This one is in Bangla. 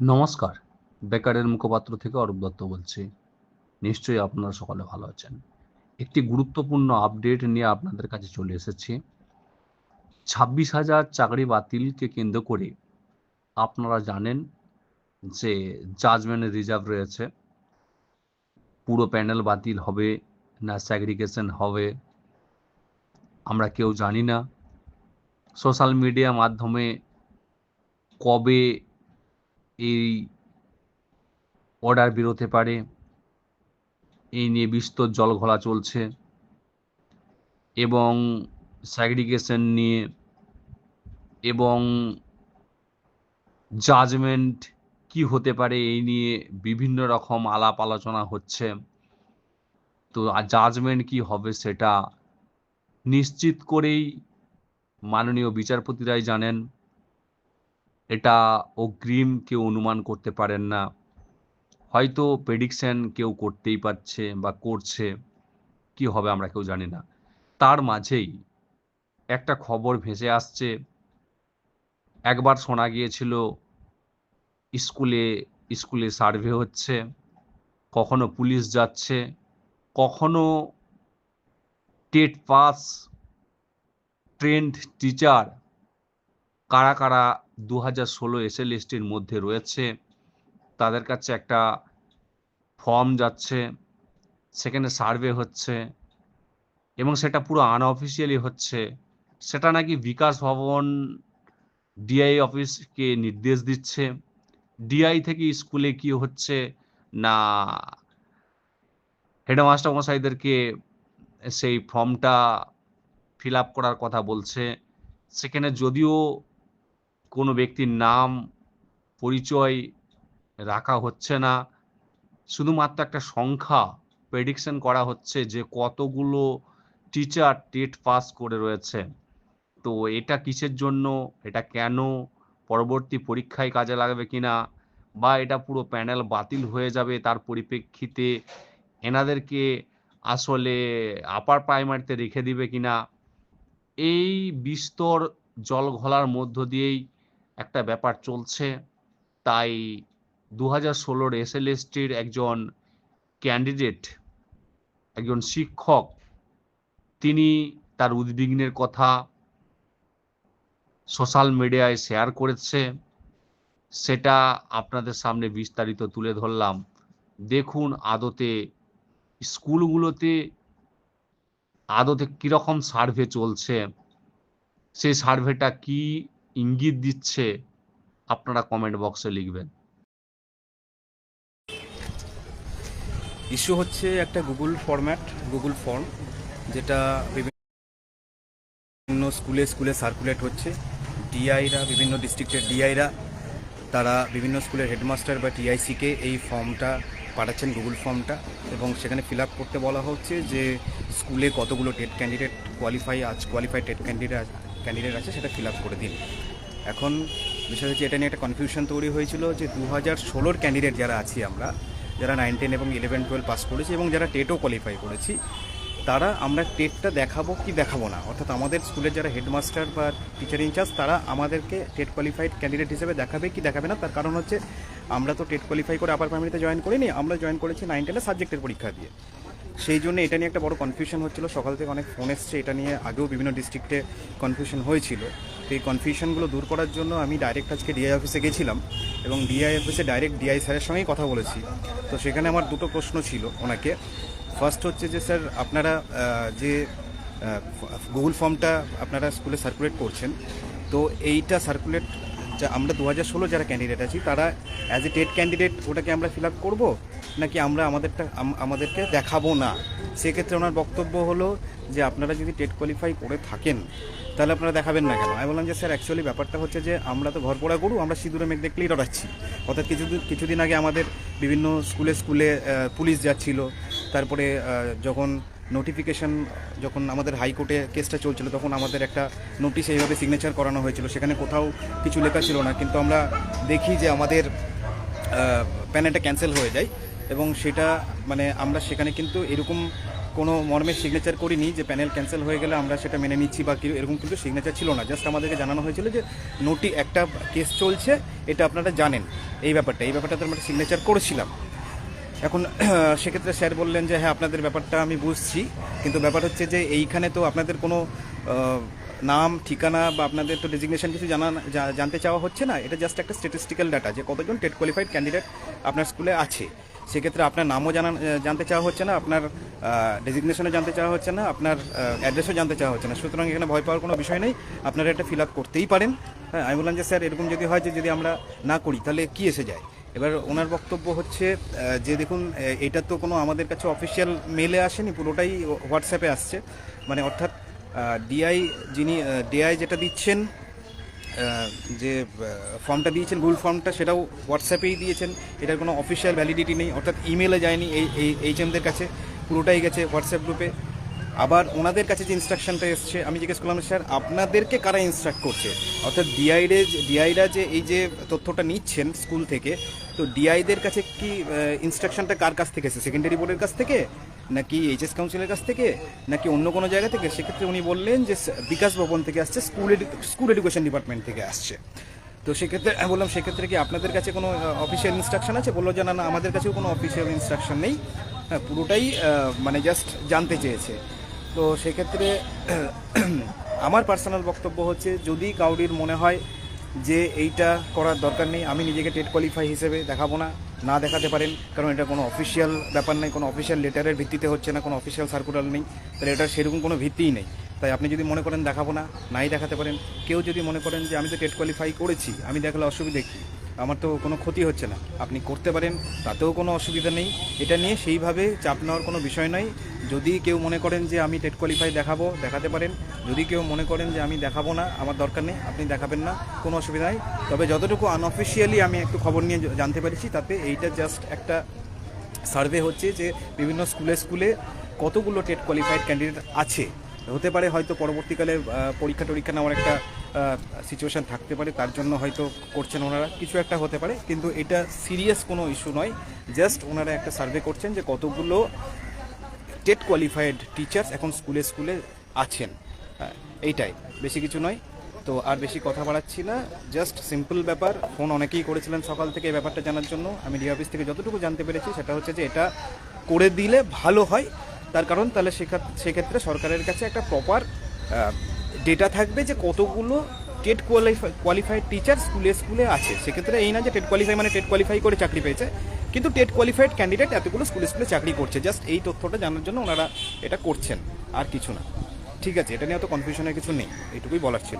নমস্কার। বেকারের মুখপাত্র থেকে অরূপ দত্ত বলছি। নিশ্চয়ই আপনারা সকলে ভালো আছেন। একটি গুরুত্বপূর্ণ আপডেট নিয়ে আপনাদের কাছে চলে এসেছি। ছাব্বিশ হাজার চাকরি বাতিলকে কেন্দ্র করে আপনারা জানেন যে জাজমেন্টের রিজার্ভ রয়েছে। পুরো প্যানেল বাতিল হবে না স্যাগ্রিগেশন হবে। আমরা কেউ জানি না। সোশ্যাল মিডিয়া মাধ্যমে কবে এই অর্ডার বেরোতে পারে। এই নিয়ে বিস্তর জল ঘোলা চলছে এবং স্যাগ্রিগেশন নিয়ে এবং জাজমেন্ট কি হতে পারে এই নিয়ে বিভিন্ন রকম আলাপ আলোচনা হচ্ছে। তো জাজমেন্ট কি হবে সেটা নিশ্চিত করেই মাননীয় বিচারপতিরাই জানেন। এটা অগ্রিম কেউ অনুমান করতে পারেন না। হয়তো প্রেডিকশন কেউ করতেই পারছে বা করছে, কি হবে আমরা কেউ জানি না। তার মাঝেই একটা খবর ভেসে আসছে। একবার শোনা গিয়েছিল, স্কুলে স্কুলে সার্ভে হচ্ছে, কখনো পুলিশ যাচ্ছে, কখনো টেট পাস ট্রেন্ড টিচার কারা কারা দু হাজার ষোলো এসএলএসটির মধ্যে রয়েছে। তাদের কাছে একটা ফর্ম যাচ্ছে, সেখানে সার্ভে হচ্ছে এবং সেটা পুরো আনঅফিসিয়ালি হচ্ছে। সেটা নাকি বিকাশ ভবন ডিআই অফিসকে নির্দেশ দিচ্ছে। ডিআই থেকে স্কুলে কি হচ্ছে না হেডমাস্টার মশাইদেরকে সেই ফর্মটা ফিল আপ করার কথা বলছে। সেখানে যদিও কোনো ব্যক্তির নাম, পরিচয় রাখা হচ্ছে না। শুধুমাত্র একটা সংখ্যা প্রেডিকশন করা হচ্ছে যে কতগুলো টিচার টেট পাস করে রয়েছে। তো এটা কিসের জন্য? এটা কেন? পরবর্তী পরীক্ষায় কাজে লাগবে কিনা? বা এটা পুরো প্যানেল বাতিল হয়ে যাবে তার পরিপ্রেক্ষিতে এনাদেরকে আসলে আপার প্রাইমারিতে রেখে দিবে কিনা? এই বিস্তর জল ঘোলার মধ্য দিয়েই একটা ব্যাপার চলছে। তাই দু হাজার ষোলোর এসএলএসটির একজন ক্যান্ডিডেট একজন শিক্ষক, তিনি তার উদ্বিগ্নের কথা সোশ্যাল মিডিয়ায় শেয়ার করেছে। সেটা আপনাদের সামনে বিস্তারিত তুলে ধরলাম। দেখুন আদতে স্কুলগুলোতে আদতে কীরকম সার্ভে চলছে। সেই সার্ভেটা কি ইঙ্গিত দিচ্ছে, আপনারা কমেন্ট বক্সে লিখবেন। ইস্যু হচ্ছে একটা গুগল ফরম্যাট গুগল ফর্ম যেটা বিভিন্ন স্কুলে স্কুলে সার্কুলেট হচ্ছে। ডিআইরা বিভিন্ন ডিস্ট্রিক্টের ডিআইরা তারা বিভিন্ন স্কুলের হেডমাস্টার বা টিআইসিকে এই ফর্মটা পাঠাচ্ছেন গুগল ফর্মটা এবং সেখানে ফিল আপ করতে বলা হচ্ছে যে, স্কুলে কতগুলো টেট ক্যান্ডিডেট কোয়ালিফাই আজ কোয়ালিফাই টেট ক্যান্ডিডেট ক্যান্ডিডেট আছে, সেটা ফিল আপ করে দিন। এখন বিষয় হচ্ছে, এটা নিয়ে একটা কনফিউশন তৈরি হয়েছিল যে দু হাজার ষোলোর ক্যান্ডিডেট যারা আছি আমরা, যারা নাইন টেন এবং ইলেভেন টুয়েলভ পাস করেছি এবং যারা টেটও কোয়ালিফাই করেছি, তারা আমরা টেটটা দেখাবো কি দেখাবো না। অর্থাৎ আমাদের স্কুলের যারা হেডমাস্টার বা টিচার ইনচার্জ তারা আমাদেরকে টেট কোয়ালিফাইড ক্যান্ডিডেট হিসেবে দেখাবে কি দেখাবে না, তার কারণ হচ্ছে, আমরা তো টেট কোয়ালিফাই করে আপার প্রাইমারিতে জয়েন করিনি, আমরা জয়েন করেছি নাইন টেনের সাবজেক্টের পরীক্ষা দিয়ে। সেই জন্য এটা নিয়ে একটা বড় কনফিউশন হচ্ছিল। সকাল থেকে অনেক ফোন এসছে, এটা নিয়ে আগেও বিভিন্ন ডিস্ট্রিক্টে কনফিউশন হয়েছিল। তো এই কনফিউশনগুলো দূর করার জন্য আমি ডাইরেক্ট আজকে ডিআই অফিসে গেছিলাম এবং ডিআই অফিসে ডাইরেক্ট ডিআই স্যারের সঙ্গেই কথা বলেছি। তো সেখানে আমার দুটো প্রশ্ন ছিল ওনাকে। ফার্স্ট হচ্ছে যে, স্যার, আপনারা যে গুগল ফর্মটা আপনারা স্কুলে সার্কুলেট করছেন, তো এইটা সার্কুলেট যা আমরা দু হাজার ষোলো যারা ক্যান্ডিডেট আছি, তারা অ্যাজ এ টেট ক্যান্ডিডেট ওটাকে আমরা ফিল আপ করব? নাকি আমরা আমাদেরটা আমাদেরকে দেখাবো না? সেক্ষেত্রে ওনার বক্তব্য হলো যে আপনারা যদি টেট কোয়ালিফাই করে থাকেন, তাহলে আপনারা দেখাবেন না কেন? আমি বললাম যে, স্যার অ্যাকচুয়ালি ব্যাপারটা হচ্ছে যে, আমরা তো ঘর পড়া গরু, আমরা সিঁদুরে মেঘ দেখলেই ডরাচ্ছি অর্থাৎ কিছুদিন কিছুদিন আগে আমাদের বিভিন্ন স্কুলে স্কুলে পুলিশ যাচ্ছিল। তারপরে যখন নোটিফিকেশন যখন আমাদের হাইকোর্টে কেসটা চলছিল, তখন আমাদের একটা নোটিশ এইভাবে সিগনেচার করানো হয়েছিল। সেখানে কোথাও কিছু লেখা ছিল না। কিন্তু আমরা দেখি যে আমাদের প্যানেলটা ক্যান্সেল হয়ে যায়। এবং সেটা মানে আমরা সেখানে কিন্তু এরকম কোনো মর্মের সিগনেচার করিনি যে প্যানেল ক্যান্সেল হয়ে গেলে আমরা সেটা মেনে নিচ্ছি বা এরকম কিন্তু সিগনেচার ছিল না। জাস্ট আমাদেরকে জানানো হয়েছিল যে নোটি একটা কেস চলছে, এটা আপনারা জানেন। এই ব্যাপারটা এই ব্যাপারটা ব্যাপারটাতে আমরা সিগনেচার করেছিলাম। এখন, সেক্ষেত্রে স্যার বললেন যে হ্যাঁ আপনাদের ব্যাপারটা আমি বুঝছি। কিন্তু ব্যাপার হচ্ছে যে, এইখানে তো আপনাদের কোনো নাম, ঠিকানা বা আপনাদের তো ডেজিগনেশন কিছু জানা জানতে চাওয়া হচ্ছে না। এটা জাস্ট একটা স্ট্যাটিস্টিক্যাল ডাটা যে কতজন টেট কোয়ালিফাইড ক্যান্ডিডেট আপনার স্কুলে আছে। সেক্ষেত্রে আপনার নামও জানা জানতে চাওয়া হচ্ছে না, আপনার ডেজিগনেশনও জানতে চাওয়া হচ্ছে না, আপনার অ্যাড্রেসও জানতে চাওয়া হচ্ছে না। সুতরাং এখানে ভয় পাওয়ার কোনো বিষয় নেই, আপনারা এটা ফিল আপ করতেই পারেন। হ্যাঁ আমি বললাম যে, স্যার, এরকম যদি হয় যে, যদি আমরা না করি, তাহলে কি এসে যায়? এবার ওনার বক্তব্য হচ্ছে যে দেখুন এটা তো কোনো আমাদের কাছে অফিসিয়াল মেলে আসেনি, পুরোটাই হোয়াটসঅ্যাপে আসছে। মানে অর্থাৎ ডিআই যিনি ডিআই যেটা দিচ্ছেন যে ফর্মটা দিয়েছেন গুগল ফর্মটা, সেটাও হোয়াটসঅ্যাপেই দিয়েছেন। এটার কোনো অফিসিয়াল ভ্যালিডিটি নেই, অর্থাৎ ইমেলে যায়নি এই এই এইচ এমদের কাছে। পুরোটাই গেছে হোয়াটসঅ্যাপ গ্রুপে আবার ওনাদের কাছে যে ইনস্ট্রাকশনটা এসছে, আমি জিজ্ঞেস করলাম, স্যার, আপনাদেরকে কারা ইনস্ট্রাক্ট করছে? অর্থাৎ ডিআইডে ডিআইরা যে এই যে তথ্যটা নিচ্ছেন স্কুল থেকে, তো ডিআইদের কাছে কি ইনস্ট্রাকশনটা কার কাছ থেকে এসেছে? সেকেন্ডারি বোর্ডের কাছ থেকে? নাকি এইচএস কাউন্সিলের কাছ থেকে, নাকি অন্য কোনো জায়গা থেকে? সেক্ষেত্রে উনি বললেন যে বিকাশ ভবন থেকে আসছে, স্কুল স্কুল এডুকেশন ডিপার্টমেন্ট থেকে আসছে। তো সেক্ষেত্রে আমি বললাম, সেক্ষেত্রে কি আপনাদের কাছে কোনো অফিসিয়াল ইনস্ট্রাকশন আছে? বলল যে, না না, আমাদের কাছেও কোনো অফিসিয়াল ইনস্ট্রাকশন নেই। হ্যাঁ পুরোটাই মানে জাস্ট জানতে চেয়েছে। তো সেক্ষেত্রে, আমার পার্সোনাল বক্তব্য হচ্ছে, যদি কাউরির মনে হয় যে এইটা করার দরকার নেই। আমি নিজেকে টেট কোয়ালিফাই হিসেবে দেখাবো না না দেখাতে পারেন, কারণ এটা কোনো অফিসিয়াল ব্যাপার নেই কোনো অফিসিয়াল লেটারের ভিত্তিতে হচ্ছে না, কোনো অফিসিয়াল সার্কুলার নেই। তাহলে এটার সেরকম কোনো ভিত্তিই নেই। তাই আপনি যদি মনে করেন দেখাবো না, নাই দেখাতে পারেন। কেউ যদি মনে করেন যে আমি তো টেট কোয়ালিফাই করেছি, আমি দেখালে অসুবিধে কী? আমার তো কোনো ক্ষতি হচ্ছে না। আপনি করতে পারেন, তাতেও কোনো অসুবিধা নেই। এটা নিয়ে সেইভাবে চাপ নেওয়ার কোনো বিষয় নয়। যদি কেউ মনে করেন যে আমি টেট কোয়ালিফাই দেখাবো, দেখাতে পারেন। যদি কেউ মনে করেন যে আমি দেখাবো না, আমার দরকার নেই, আপনি দেখাবেন না, কোনো অসুবিধা নেই। তবে যতটুকু আনঅফিসিয়ালি আমি একটু খবর নিয়ে জানতে পেরেছি, তাতে এইটা জাস্ট একটা সার্ভে হচ্ছে যে বিভিন্ন স্কুলে স্কুলে কতগুলো টেট কোয়ালিফাইড ক্যান্ডিডেট আছে। হতে পারে হয়তো পরবর্তীকালে পরীক্ষা টরীক্ষা নেওয়ার একটা সিচুয়েশান থাকতে পারে, তার জন্য হয়তো করছেন ওনারা, কিছু একটা হতে পারে, কিন্তু এটা সিরিয়াস কোনো ইস্যু নয়। জাস্ট ওনারা একটা সার্ভে করছেন যে কতগুলো টেট কোয়ালিফাইড টিচার্স এখন স্কুলে স্কুলে আছেন। এইটাই, বেশি কিছু নয়। তো আর বেশি কথা বাড়াচ্ছি না জাস্ট সিম্পল ব্যাপার। ফোন অনেকেই করেছিলেন সকাল থেকে এই ব্যাপারটা জানার জন্য। আমি ডি অফিস থেকে যতটুকু জানতে পেরেছি, সেটা হচ্ছে যে এটা করে দিলে ভালো হয়। তার কারণ তাহলে সেক্ষেত্রে সরকারের কাছে একটা প্রপার ডেটা থাকবে যে কতগুলো টেট কোয়ালিফাই কোয়ালিফাইড টিচার স্কুলে স্কুলে আছে। সেক্ষেত্রে এই না যে টেট কোয়ালিফাই মানে টেট কোয়ালিফাই করে চাকরি পেয়েছে কিন্তু টেট কোয়ালিফাইড ক্যান্ডিডেট এতগুলো স্কুলে স্কুলে চাকরি করছে। জাস্ট এই তথ্যটা জানার জন্য ওনারা এটা করছেন। আর কিছু না। ঠিক আছে, এটা নিয়ে অত কনফিউশনের কিছু নেই। এটুকুই বলার ছিল।